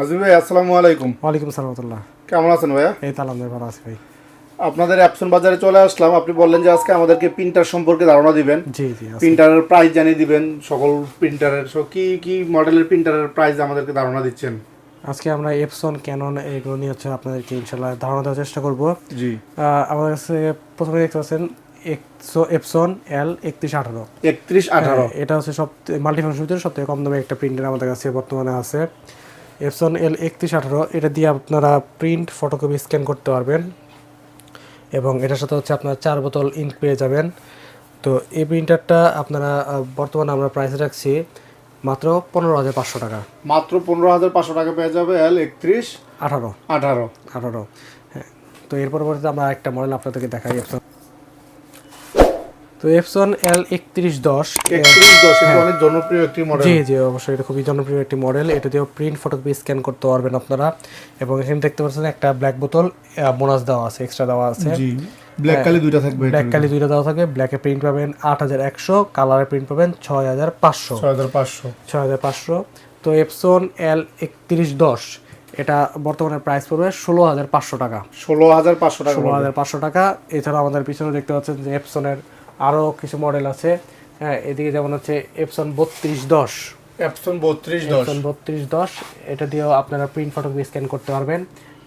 আজিম ভাই আসসালামু আলাইকুম। ওয়ালাইকুম সালামতুল্লাহ কেমন আছেন ভাইয়া? এই তো আলহামদুলিল্লাহ ভালো আছি ভাই। আপনাদের অ্যাপসন বাজারে চলে আসলাম। আপনি বললেন যে আজকে আমাদেরকে প্রিন্টার সম্পর্কে ধারণা দিবেন। জি জি প্রিন্টারের প্রাইস জানিয়ে দিবেন সকল প্রিন্টারের কি কি মডেলের প্রিন্টারের প্রাইস আমাদেরকে ধারণা দিচ্ছেন? আজকে আমরা এপসন ক্যানন এগুলো নিয়ে হচ্ছে আপনাদেরকে ইনশাল্লাহ ধারণা দেওয়ার চেষ্টা করব। জি। আমাদের কাছে প্রথমে দেখতে পাচ্ছেন একশো এপসন এল একত্রিশ আঠারো। একত্রিশ আঠারো। হ্যাঁ, এটা হচ্ছে সব মাল্টিফাংশন ভিতরে সব থেকে কম দামে একটা প্রিন্টার আমাদের কাছে বর্তমানে আছে। এপসন এল একত্রিশ আঠারো এটা দিয়ে আপনারা প্রিন্ট ফটোকপি স্ক্যান করতে পারবেন। এবং এটার সাথে হচ্ছে আপনার চার বোতল ইঙ্ক পেয়ে যাবেন। তো এই প্রিন্টারটা আপনারা বর্তমানে আমরা প্রাইস রাখছি মাত্র পনেরো হাজার পাঁচশো টাকা। মাত্র পনেরো হাজার পাঁচশো টাকা পেয়ে যাবে এল একত্রিশ আঠারো। আঠারো। আঠারো। হ্যাঁ তো এর পরবর্তীতে আমরা একটা মডেল আপনাদেরকে দেখাই এপসন তো এপসন এল একত্রিশ দশ একত্রিশ দশ এটা অনেক জনপ্রিয় একটি মডেল জি জি অবশ্যই এটা খুবই জনপ্রিয় একটি মডেল এটা দিয়েও প্রিন্ট ফটোকপি স্ক্যান করতে পারবেন আপনারা। এবং এখানে দেখতে পাচ্ছেন একটা ব্ল্যাক বোতল বোনাস দেওয়া আছে এক্সট্রা দেওয়া আছে। জি ব্ল্যাক কালি দুইটা থাকবে ব্ল্যাক কালি দুইটা দেওয়া থাকে। ব্ল্যাকে প্রিন্ট পাবেন আট হাজার একশো কালারে প্রিন্ট পাবেন ছয় হাজার পাঁচশো। ছয় হাজার পাঁচশো। ছয় হাজার পাঁচশো। তো এপসন এল একত্রিশ দশ এটা বর্তমানে প্রাইস পড়বে ষোলো হাজার পাঁচশো টাকা। ষোলো হাজার পাঁচশো টাকা ষোলো হাজার পাঁচশো টাকা। এছাড়া আমাদের পিছনে দেখতে পাচ্ছেন যে এপসনের আরও কিছু মডেল আছে। হ্যাঁ এদিকে যেমন হচ্ছে এপসন বত্রিশ দশ। অ্যাপসন বত্রিশ দশ। এপসন বত্রিশ দশ এটা দিয়েও আপনারা প্রিন্ট ফটোকপি স্ক্যান করতে পারবেন।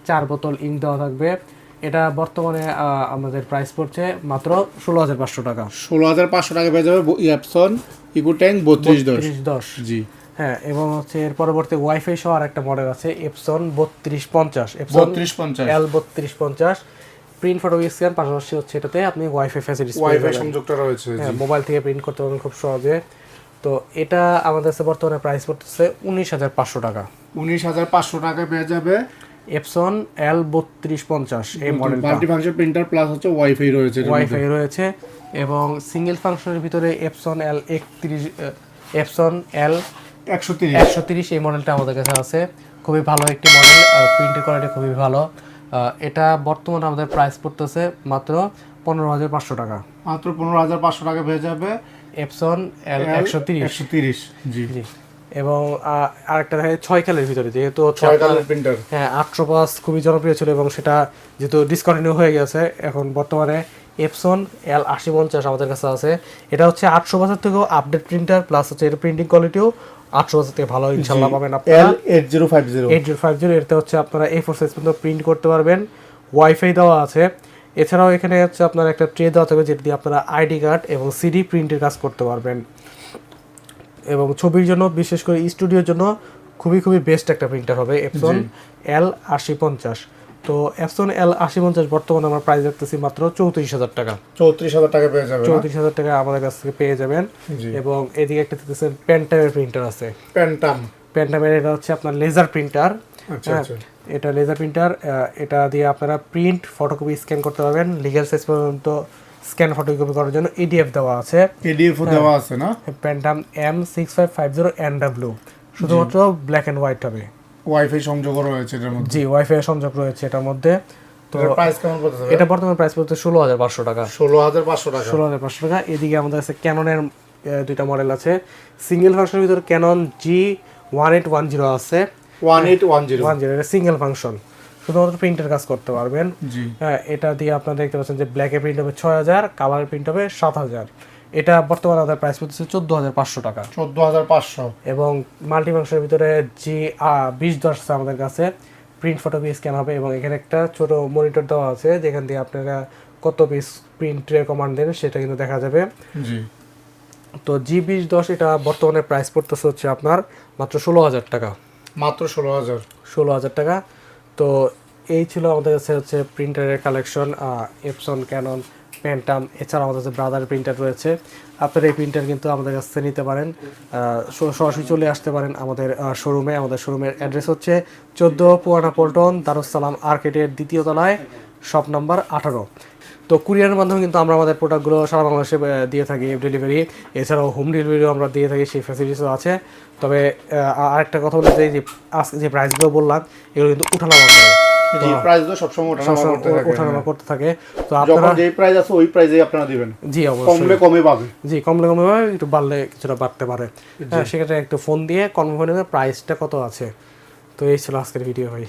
চার বোতল ইঙ্ক দেওয়া থাকবে। এটা বর্তমানে আমাদের প্রাইস পড়ছে মাত্র ষোলো হাজার পাঁচশো টাকা। ষোলো হাজার পাঁচশো টাকা পেয়ে যাবে অ্যাপসন ইকো ট্যাঙ্ক বত্রিশ দশ। দশ। জি। হ্যাঁ এবং হচ্ছে এর পরবর্তী ওয়াইফাই সহ আর একটা মডেল আছে এপসন বত্রিশ পঞ্চাশ। এপসন বত্রিশ পঞ্চাশ। এল বত্রিশ পঞ্চাশ। প্রিন্ট ফটো স্ক্যান পাশাপাশি হচ্ছে এটাতে আপনি ওয়াইফাই ফ্যাসিলিটিস ওয়াইফাই সংযোগটা রয়েছে হ্যাঁ মোবাইল থেকে প্রিন্ট করতে পারবেন খুব সহজে। তো এটা আমাদের কাছে বর্তমানে প্রাইস পড়তেছে উনিশ হাজার পাঁচশো টাকা। উনিশ হাজার পাঁচশো টাকায় পেয়ে যাবে এপসন এল বত্রিশ পঞ্চাশ এই model multi function printer plus হচ্ছে ওয়াইফাই রয়েছে ওয়াইফাই রয়েছে এবং সিঙ্গেল ফাংশনের ভিতরে এপসন এল একত্রিশ এপসন এল একশো তিরিশ। একশো তিরিশ এই মডেলটা আমাদের কাছে আছে। খুবই ভালো একটি মডেল প্রিন্টের কোয়ালিটি খুবই ভালো। এটা বর্তমানে আমাদের প্রাইস পড়তেছে মাত্র পনেরো হাজার পাঁচশো টাকা। মাত্র পনেরো হাজার পাঁচশো টাকা পেয়ে যাবে। এপসন এল একশো তিরিশ। একশো তিরিশ জি। জি। এবং আরেকটা দেখা যায় ছয় কালের ভিতরে যেহেতু ছয় আপনার- প্রিন্টার। হ্যাঁ আটশো পাঁচ খুবই জনপ্রিয় ছিল এবং সেটা যেহেতু ডিসকন্টিনিউ হয়ে গেছে এখন বর্তমানে এপসন এল আশি পঞ্চাশ আমাদের কাছে আছে। এটা হচ্ছে আটশো বছর থেকেও আপডেট প্রিন্টার প্লাস হচ্ছে এর প্রিন্টিং কোয়ালিটিও আটশো বছর থেকে ভালো ইনশাল্লাহ পাবেন আপনারা। L eight zero five zero eight zero five zero এতে হচ্ছে আপনারা এই ফোর সাইজ পর্যন্ত প্রিন্ট করতে পারবেন। ওয়াইফাই দেওয়া আছে। এছাড়াও এখানে হচ্ছে আপনার একটা ট্রে দেওয়া থাকবে যেটা দিয়ে আপনারা আইডি কার্ড এবং সিডি প্রিন্টের কাজ করতে পারবেন। এবং ছবির জন্য বিশেষ করে স্টুডিওর জন্য খুবই খুবই বেস্ট একটা প্রিন্টার হবে এপসন এল আশি পঞ্চাশ। তো এপসন এল আশি পঞ্চাশ বর্তমানে আমরা প্রাইস রাখতেছি মাত্র চৌত্রিশ হাজার টাকা। চৌত্রিশ হাজার টাকা পেয়ে যাবে চৌত্রিশ হাজার টাকা আমাদের কাছ থেকে পেয়ে যাবেন। এবং এদিকে একটা দেখতেছেন প্যান্টামের প্রিন্টার আছে। প্যান্টাম প্যান্টামের এটা হচ্ছে আপনার লেজার প্রিন্টার আচ্ছা আচ্ছা। এটা লেজার প্রিন্টার এটা দিয়ে আপনারা প্রিন্ট ফটোকপি স্ক্যান করতে পারবেন। লিগ্যাল সাইজ পর্যন্ত স্ক্যান ফটোকপি করার জন্য ইডিএফ দেওয়া আছে। পিডিএফ হ্যাঁ। দেওয়া আছে না? Pantum M six five five zero N W শুধুমাত্র ব্ল্যাক অ্যান্ড হোয়াইট হবে। ওয়াইফাই সংযোগ রয়েছে এটার মধ্যে। জি ওয়াইফাই সংযোগ রয়েছে এটার মধ্যে। তো প্রাইস কেমন পড়তেছে এটা বর্তমান প্রাইস পড়তে ষোলো হাজার পাঁচশো টাকা। ষোলো হাজার পাঁচশো টাকা। ষোলো হাজার পাঁচশো টাকা। এদিকে আমাদের কাছে ক্যাননের দুইটা মডেল আছে। সিঙ্গেল ফাংশনের ভিতরে Canon G one eight one zero আছে। One eight one zero one zero এটা সিঙ্গেল ফাংশন শুধুমাত্র প্রিন্টের কাজ করতে পারবেন। জি। হ্যাঁ এটা দিয়ে আপনারা দেখতে পাচ্ছেন যে ব্ল্যাকে প্রিন্ট হবে ছয় হাজার কালার প্রিন্ট হবে সাত হাজার। এটা বর্তমানে আমাদের প্রাইস পড়তেছে চোদ্দ হাজার পাঁচশো টাকা। চোদ্দ হাজার পাঁচশো। এবং মাল্টি ফাংশনের ভিতরে জি বিশ দশ আছে আমাদের কাছে। প্রিন্ট ফটো পিস স্ক্যান হবে এবং এখানে একটা ছোট মনিটর দেওয়া আছে যেখান দিয়ে আপনারা কত পিস প্রিন্টের কমান্ড দেন সেটা কিন্তু দেখা যাবে। জি। তো জি বিশ দশ এটা বর্তমানে প্রাইস পড়তেছে হচ্ছে আপনার মাত্র ষোলো হাজার টাকা। মাত্র ষোলো হাজার। ষোলো হাজার টাকা। তো এই ছিল আমাদের কাছে হচ্ছে প্রিন্টারের কালেকশন এপসন ক্যানন প্যান্টাম এছাড়া আমাদের কাছে ব্রাদার প্রিন্টার রয়েছে, আপনারা এই প্রিন্টার কিন্তু আমাদের কাছ থেকে নিতে পারেন। সরাসরি চলে আসতে পারেন আমাদের শোরুমে আমাদের শোরুমের অ্যাড্রেস হচ্ছে চোদ্দ পুয়ানা পল্টন দারুসালাম আর্কেটের দ্বিতীয় তলায় শপ নাম্বার আঠারো। তো কুরিয়ারের মাধ্যমে কিন্তু আমরা আমাদের প্রোডাক্টগুলো সারা বাংলাদেশে দিয়ে থাকি ডেলিভারি এছাড়াও হোম ডেলিভারিও আমরা দিয়ে থাকি, সেই ফ্যাসিলিটিসও আছে। তবে আরেকটা কথা বলতে চাই যে, আজকে যে প্রাইসগুলো বললাম, এগুলো কিন্তু উঠানামা করে। জি প্রাইস তো সবসময় ওঠানামা করতে থাকে। ওঠানামা করতে থাকে। তো যখন যেই প্রাইস আছে ওই প্রাইসেই আপনারা দিবেন। জি অবশ্যই। কমলে কমে পাবে জি কমলে কমে পাবে, একটু বাড়লে কিছুটা বাড়তে পারে। হ্যাঁ সেক্ষেত্রে একটু ফোন দিয়ে কনফার্ম করে নেবে প্রাইসটা কত আছে। তো এই ছিল আজকের ভিডিও ভাই।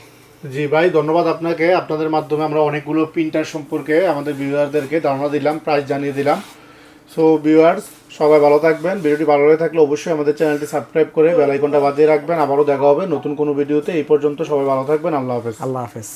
জি ভাই ধন্যবাদ আপনাকে। আপনাদের মাধ্যমে আমরা অনেকগুলো প্রিন্টার সম্পর্কে আমাদের ভিউয়ারদেরকে ধারণা দিলাম প্রাইস জানিয়ে দিলাম। সো ভিউয়ার্স সবাই ভালো থাকবেন। ভিডিওটি ভালো লাগে থাকলে অবশ্যই আমাদের চ্যানেলটি সাবস্ক্রাইব করে বেল আইকনটা বাজিয়ে রাখবেন। আবারও দেখা হবে নতুন কোনো ভিডিওতে। এই পর্যন্ত সবাই ভালো থাকবেন। আল্লাহ হাফেজ। আল্লাহ হাফেজ।